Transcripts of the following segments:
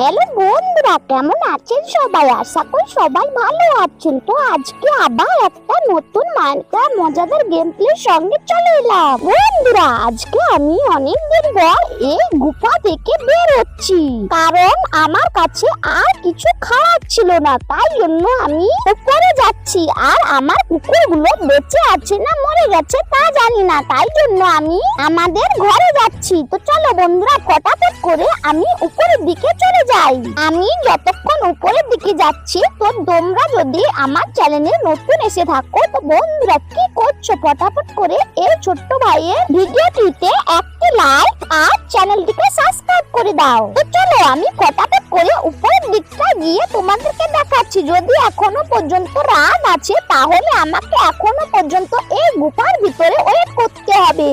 Hello বন্ধুরা, কেমন আছেন সবাই? আশা করি সবাই ভালো আছেন। তো আজকে আবার একটা নতুন মাইনক্রাফট মজাদার গেম প্লের সঙ্গে চলে এলাম। বন্ধুরা, আজকে আমি অনেক দিন পর এই গুফা থেকে বের হচ্ছি কারণ আমার কাছে আর কিছু খাওয়ার ছিল না, তাই জন্য আমি উপরে যাচ্ছি। আর আমার কুকুরগুলো বেঁচে আছে না মরে গেছে তা জানি না, তাই জন্য আমি আমাদের ঘরে যাচ্ছি। তো চলো বন্ধুরা, ফটাফট করে আমি উপরের দিকে চলে যাই। আমি যতক্ষণ উপরের দিকে যাচ্ছি, তো তোমরা যদি আমার চ্যানেলে নতুন এসে থাকো, তো বন্ধুরা কি করছ? ফটাফট করে এই ছোট্ট ভাইয়ের ভিডিওটিতে একটি লাইক আর চ্যানেলটিকে সাবস্ক্রাইব করে দাও। তো চলো আমি ফটাফট করে উপরের দিকটা গিয়ে তোমাদেরকে দেখাচ্ছি। যদি এখনও পর্যন্ত রাত আছে, তাহলে আমাকে এখনও পর্যন্ত এই গুফার ভিতরে ওয়েট করতে হবে।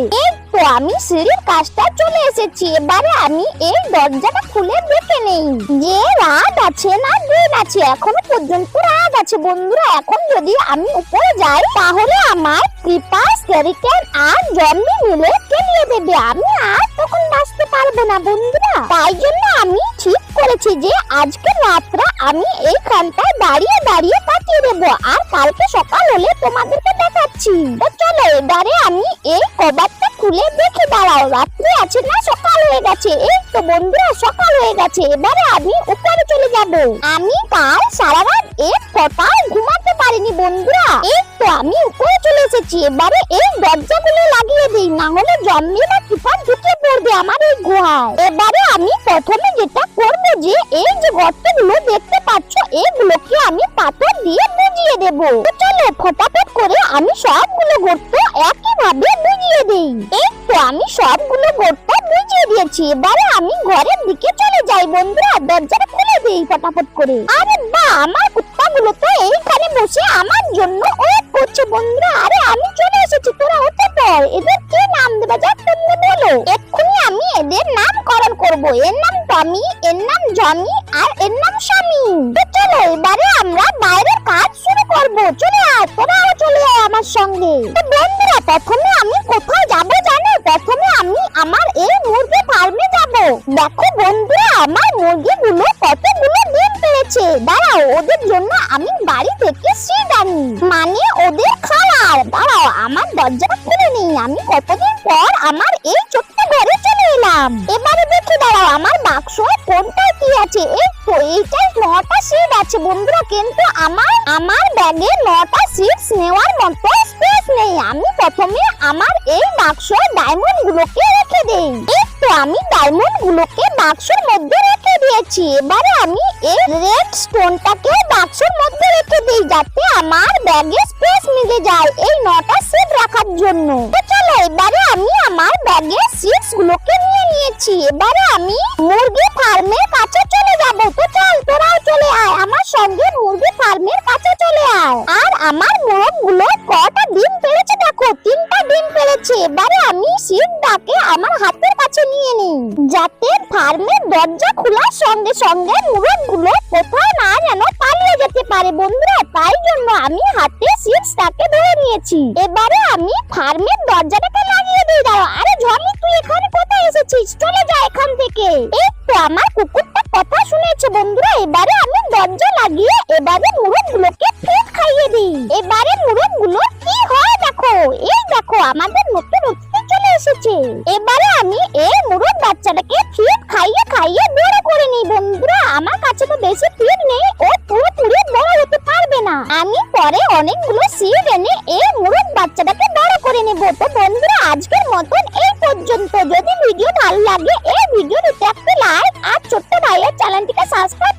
তো আমি সিঁড়ির কাজটা চলে এসেছি। এবারে আমি এই দরজাটা খুলে দেখে নেই। যে রাত আছে না দিন আছে, এখনও পর্যন্ত রাত আছে। বন্ধুরা, এখন যদি আমি উপরে যাই, তাহলে আমার ক্রিপার স্কেরিকেন আর জম্বি মিলে খেলিয়ে দেবে? আমি আর তখন বাঁচতে পারব না, বন্ধুরা। তাই জন্য আমি ঠিক করেছি যে আজকের রাতটা আমি এইখানটায় দাঁড়িয়ে দাঁড়িয়ে কাটিয়ে দেবো। আর কালকে সকাল হলে তোমাদেরকে দেখাচ্ছি। চলো, এবারে আমি এই কবারটা খুলে দেখে, দাঁড়াও। রাত্রি আছে না, সকাল হয়ে গেছে। এই তো বন্ধুরা, সকাল হয়ে গেছে। এবারে আমি উপরে চলে যাব। আমি কাল সারা রাত এক ফোঁটাও ঘুমাতে পারিনি, বন্ধুরা। এই তো আমি উপরে চলে এসেছি। এবারে এই দরজাগুলো লাগিয়ে দিই, না হলে জম্বি বা কিপার ঢুকে পড়বে আমার এই গুহায় এবারে আমি প্রথমে যেটা করব যে, এই যে গর্তগুলো দেখতে পাচ্ছ, এগুলোকে আমি পাথর দিয়ে বুঝিয়ে দেব। চলো, ফটাফট করে আমি সবগুলো গর্ত একইভাবে বুঝিয়ে দেই। এই তো আমি সবগুলো গর্ত বুঝিয়ে দিয়েছি। এবারে আমি ঘরের দিকে চলে যাই বন্ধুরা, দরজাটা খুলে দেই ফটাফট করে। আরে বা, আমার কুত্তাগুলো তো এইখানে বসে আমার জন্য ওয়েট করছে বন্ধুরা। আরে, আমি চলে এসেছি, তোরা হতে পর। এদের কে নাম দেবে? যা তুমি বলো এক্ষুনি আমি এদের নামকরণ করব। এর নাম টমি, এর নাম জনি আর এর নাম স্বামী তো চলো, এবারে আমরা বাইরের কাজ শুরু করব। চলে আয় তোরাও চলে আয় আমার সঙ্গে। তো বন্ধুরা, প্রথমে আমি কোথায় যাব জানো? প্রথমে আমি আমার এই মুরগি ফার্মে যাব। দেখো বন্ধুরা, আমার মুরগিগুলো পেড়েছে দাঁড়াও, ওদের জন্য আমি বাড়ি থেকে সিট আনি। মানে ওদের খাওয়ার দাঁড়াও, আমার দরজা খুলে নেই। আমি কতদিন পর আমার এই ছোট্ট ঘরে চলে এলাম। এবারে দেখি, দাঁড়াও, আমার বাক্স কোনটায় কি আছে? এই তো এইটাই নটা সিট আছে বন্ধুরা। কিন্তু আমার আমার ব্যাগে নটা সিটস নেওয়ার মতো স্পেস নেই। আমি প্রথমে আমার এই বাক্স ডায়মন্ড গুলোকে রেখে দেই। এই তো, আমি ডায়মন্ড গুলোকে বাক্সের মধ্যে রেখে দিয়েছি এবারে আমি এই রেড স্টোনটাকে বাক্সের মধ্যে রেখে দিই যাতে আমার ব্যাগে স্পেস মিলে যায় এই নটা সিট রাখার জন্য। তো চলো, এবারে আমি আমার ব্যাগে সিটস গুলোকে নিয়ে নিয়েছি। এবারে আমি মুরগি ফার্মের কাছে চলে যাব। তো চল, তোরাও চলে আয়। আমার সঙ্গে মুরগি ফার্মের কাছে চলে আয়। আর আমার মোরগগুলো কটা ডিম পেড়েছে দেখো? তিনটা ডিম পেড়েছে এবারে আমি সিটটাকে আমার হাতের কাছে নিয়ে নিই, যাতে ফার্মের দরজা খোলার সঙ্গে সঙ্গে মোরগগুলো কোথাও না যেন পালিয়ে যেতে পারে বন্ধুরা। তাই জন্য আমি হাতে সিটসটাকে ধরে নিয়েছি। এবারে আমি ফার্মের দরজাটাকে লাগিয়ে দিই দাও আরে ঝমি তুই এখানে কোথায় এসেছিস? চলে যা এখান থেকে। এই তো আমার কুকুরটা কথা শুনেছে বন্ধুরা। এবারে আমি দরজা লাগিয়ে এবারে মুরগ গুলোকে ফিড খাইয়ে দিই। এবারে মুরগগুলো কি হয় দেখো, এই দেখো, আমাদের এসেছে এবারে আমি এই মুরগ বাচ্চাটাকে ফিড খাইয়ে খাইয়ে বড় করে নিই, বন্ধুরা। আমার কাছে তো বেশি ফিড নেই, ও পুরোপুরি বড় হতে পারবে না। আমি পরে অনেকগুলো সিড এনে এই মুরগ বাচ্চাটাকে বড় করে নেব। তো বন্ধুরা, আজকের মতন এই পর্যন্ত। যদি ভিডিও ভালো লাগে, এই ভিডিওটিতে একটা লাইক আর ছোট্ট ভাইয়ের চ্যানেলটিকে সাবস্ক্রাইব